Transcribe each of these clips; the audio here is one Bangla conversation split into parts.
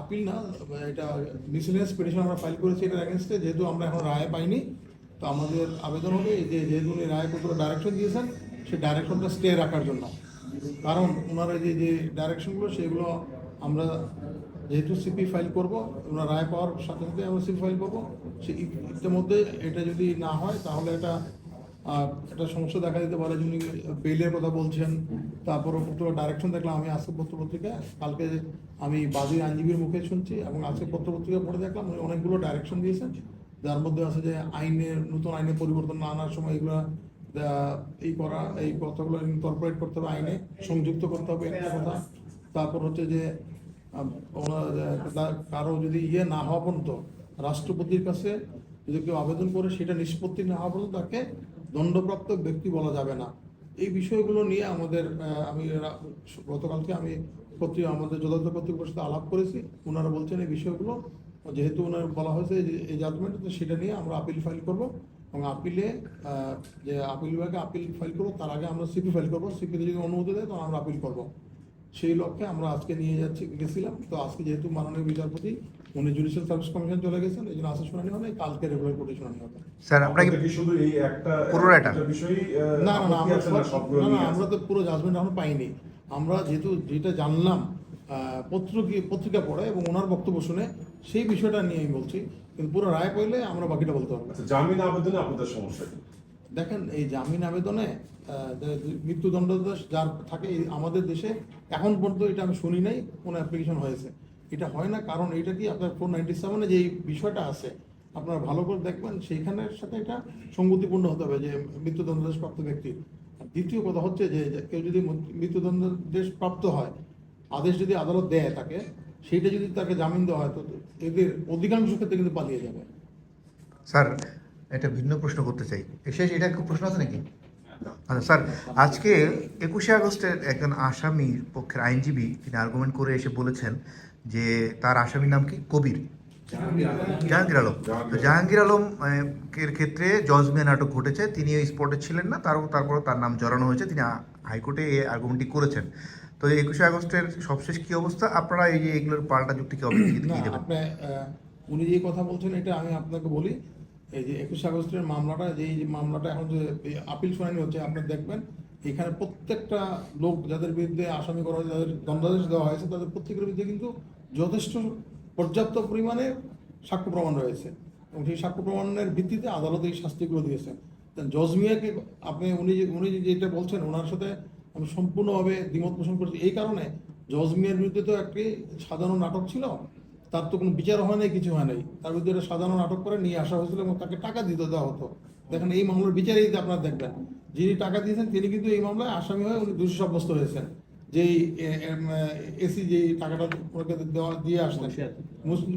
আপিল না এটা মিসিলিয়াস পিটিশন আমরা ফাইল করেছি এটার অ্যাগেনস্টে যেহেতু আমরা এখন রায় পাইনি, তো আমাদের আবেদন হবে যে যেহেতু উনি রায় কত ডাইরেকশন দিয়েছেন সেই ডাইরেকশনটা স্টে রাখার জন্য। কারণ ওনারা যে যে ডাইরেকশনগুলো সেগুলো আমরা যেহেতু সিপি ফাইল করব, ওনার রায় পাওয়ার সাথে সাথে আমরা সিপি ফাইল করব সেই ইতিমধ্যে এটা যদি না হয়, তাহলে এটা একটা সমস্যা দেখা দিতে পারে যিনি বেলের কথা বলছেন তারপর পত্র ডাইরেকশন দেখলাম, আমি আজকে পত্র পত্রিকা, কালকে আমি বাদীর আইনজীবীর মুখে শুনছি এবং আজকে পত্র পত্রিকা পড়ে দেখলাম, উনি অনেকগুলো ডাইরেকশন দিয়েছেন, যার মধ্যে আছে যে আইনের নতুন আইনে পরিবর্তন না আনার সময় এগুলো এই করা, এই কথাগুলো ইনকর্পোরেট করতে হবে আইনে, সংযুক্ত করতে হবে একটা কথা। তারপর হচ্ছে যে কারও যদি ইয়ে না হওয়া পর্যন্ত রাষ্ট্রপতির কাছে যদি কেউ আবেদন করে, সেটা নিষ্পত্তি না হওয়া পর্যন্ত তাকে দণ্ডপ্রাপ্ত ব্যক্তি বলা যাবে না। এই বিষয়গুলো নিয়ে আমাদের আমি গতকালকে আমি কর্তৃ আমাদের যথাযথ কর্তৃপক্ষের সাথে আলাপ করেছি। ওনারা বলছেন এই বিষয়গুলো, যেহেতু ওনার বলা হয়েছে এই জাজমেন্ট তো সেটা নিয়ে আমরা আপিল ফাইল করব। এবং আপিলে যে আপিল বিভাগে আপিল ফাইল করব, তার আগে আমরা সিপি ফাইল করব। সিপিতে যদি অনুমতি দেয়, তখন আমরা আপিল করব। সেই লক্ষ্যে আমরা আজকে নিয়ে যাচ্ছি গেছিলাম। তো আজকে যেহেতু মাননীয় বিচারপতি উনি জুডিশিয়াল সার্ভিস কমিশন চলে গেছেন এই জন্য আজকে শুনানি হবে কালকে রেগুলার কোর্টে শুনানি হবে। স্যার আপনাদের কি শুধু এই একটা পুরো এটা? একটা না না না আমরা না? আমরা তো পুরো জাজমেন্ট এখনও পাইনি। আমরা যেহেতু যেটা জানলাম আহ, পত্রিকা পত্রিকা পড়ে এবং ওনার বক্তব্য শুনে সেই বিষয়টা নিয়ে আমি বলছি কিন্তু পুরো রায় পাইলে আমরা বাকিটা বলতে পারব। আচ্ছা, জামিন আবেদনে আপনাদের সমস্যা দেখেন, এই জামিন আবেদনে মৃত্যুদণ্ডাদেশ যার থাকে আমাদের দেশে, এখন পর্যন্ত এটা আমি শুনি নাই, কোনো অ্যাপ্লিকেশন হয়েছে। এটা হয় না, কারণ এটা কি আপনার ফোর নাইনটি সেভেনে যে বিষয়টা আছে, আপনারা ভালো করে দেখবেন, সেইখানের সাথে এটা সঙ্গতিপূর্ণ হতে হবে যে মৃত্যুদণ্ডাদেশ প্রাপ্ত ব্যক্তি। আর দ্বিতীয় কথা হচ্ছে যে কেউ যদি মৃত্যুদণ্ডাদেশ প্রাপ্ত হয়, আদেশ যদি আদালত দেয় তাকে, সেইটা যদি তাকে জামিন দেওয়া হয়, তো এদের অধিকাংশ ক্ষেত্রে কিন্তু পালিয়ে যাবে। স্যার একটা ভিন্ন প্রশ্ন করতে চাই। শেষ এটা একটু প্রশ্ন আছে নাকি? আচ্ছা স্যার আজকে একুশে আগস্টের একজন আসামির পক্ষের আইনজীবী তিনি আর্গুমেন্ট করে এসে বলেছেন যে তার আসামির নাম কি? কবির। জাহাঙ্গীর আলম। তো জাহাঙ্গীর আলম এর ক্ষেত্রে জজমিয়া নাটক ঘটেছে। তিনি ওই স্পটে ছিলেন না তার তারপরে তার নাম জড়ানো হয়েছে। তিনি হাইকোর্টে এই আর্গুমেন্টটি করেছেন। তো একুশে আগস্টের সবশেষ কি অবস্থা? আপনারা এই যে এগুলোর পাল্টা যুক্তিকে অভিযোগ না কি দেবেন? আপনি উনি যে কথা বলছেন এটা আমি আপনাকে বলি। এই যে একুশে আগস্টের মামলাটা, যে যে মামলাটা এখন যে আপিল শুনানি হচ্ছে আপনি দেখবেন, এখানে প্রত্যেকটা লোক যাদের বিরুদ্ধে আসামি করা হয়েছে, যাদের দণ্ডাদেশ দেওয়া হয়েছে, তাদের প্রত্যেকের বিরুদ্ধে কিন্তু যথেষ্ট পর্যাপ্ত পরিমাণে সাক্ষ্য প্রমাণ রয়েছে। এবং সেই সাক্ষ্য প্রমাণের ভিত্তিতে আদালত এই শাস্তিগুলো দিয়েছেন তা জজ মিয়াকে আপনি, উনি উনি যেটা বলছেন, ওনার সাথে আমি সম্পূর্ণভাবে দ্বিমত পোষণ করছি। এই কারণে জজমিয়ার বিরুদ্ধে তো একটি সাধারণ নাটক ছিল তার তো কোনো বিচার হয় নাই কিছু হয় নাই। তার বিরুদ্ধে একটা সাধারণ নাটক করে নিয়ে আসা হয়েছিল এবং তাকে টাকা দিতে দেওয়া হতো। দেখেন এই মামলার বিচারেই আপনারা দেখবেন যিনি টাকা দিয়েছেন তিনি কিন্তু এই মামলায় আসামি হয়ে উনি দোষী সাব্যস্ত হয়েছেন। যেই এসি যে টাকাটা ওনাকে দেওয়া দিয়ে আসতেন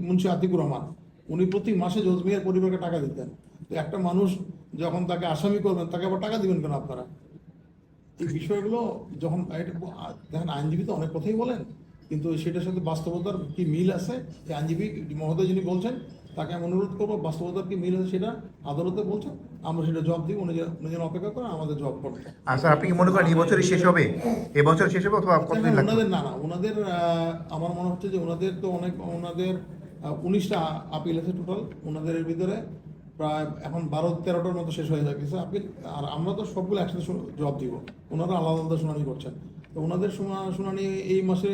মুন্সি আতিকুর রহমান। উনি প্রতি মাসে জজমিয়ার পরিবারকে টাকা দিতেন। তো একটা মানুষ যখন তাকে আসামি করবেন তাকে আবার টাকা দিবেন কেন আপনারা? এই বিষয়গুলো যখন দেখেন আইনজীবী তো অনেক কথাই বলেন। কিন্তু সেটার সাথে বাস্তবতার কি মিল আছে? যে আইনজীবী মহোদয় যিনি বলছেন তাকে আমি অনুরোধ করব বাস্তবতার কি মিল আছে সেটা আদালতে বলছেন। আমরা সেটা জবাব দিই উনি উনি যেন অপেক্ষা করেন আমাদের করতে আর স্যার আপনি কি মনে করেন এই বছরই শেষ হবে? এবছর শেষ হবে অথবা কতদিন লাগবে? ওনাদের না না ওনাদের আমার মনে হচ্ছে যে ওনাদের তো অনেক ওনাদের উনিশটা আপিল আছে টোটাল ওনাদের ভিতরে প্রায় এখন বারো তেরোটার মতো শেষ হয়ে গেছে আপিল আর আমরা তো সবগুলো একসাথে জবাব দিব। ওনারা আলাদা আলাদা শুনানি করছেন। তো ওনাদের শুনানি এই মাসে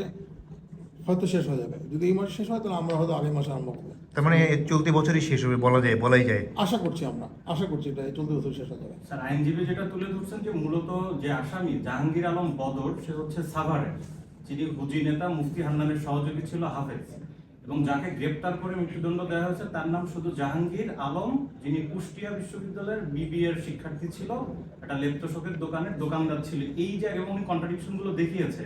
হয়তো শেষ হয়ে যাবে। যদি এই মাসে শেষ হয় তাহলে আমরা হয়তো আগামী মাসে আরম্ভ করব। তার মানে চলতি বছরই শেষ হবে বলা যায় বলাই যায়। আশা করছি আমরা আশা করছি এটা চলতি বছর শেষ হয়ে যাবে। স্যার আইনজীবী যেটা তুলে ধরছেন যে মূলত যে আসামি জাহাঙ্গীর আলম বদর সে হচ্ছে সাভারের যিনি হুজি নেতা মুফতি হান্নানের সহযোগী ছিল হাফেজ। এবং যাকে গ্রেপ্তার করে মৃত্যুদণ্ড দেওয়া হয়েছে তার নাম শুধু জাহাঙ্গীর আলম যিনি কুষ্টিয়া বিশ্ববিদ্যালয়ের বিবি এর শিক্ষার্থী ছিল একটা লেপ্তশোকের দোকানের দোকানদার ছিল। এই জায়গায় এবং কন্ট্রাডিকশনগুলো দেখিয়েছে।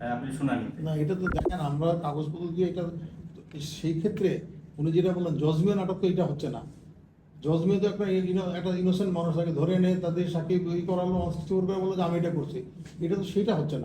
আপনি শুনানি না, এটা তো দেখেন, আমরা কাগজপত্র দিয়ে এটা সেই ক্ষেত্রে উনি যেটা বললেন, জজমিয়া নাটক তো এটা হচ্ছে না। জজমিয়া তো একটা একটা ইনোসেন্ট মানুষ তাকে ধরে এনে তাদের সাকে ই করালো অস্বীকার করে বলল যে আমি এটা করছি। এটা তো সেটা হচ্ছে না।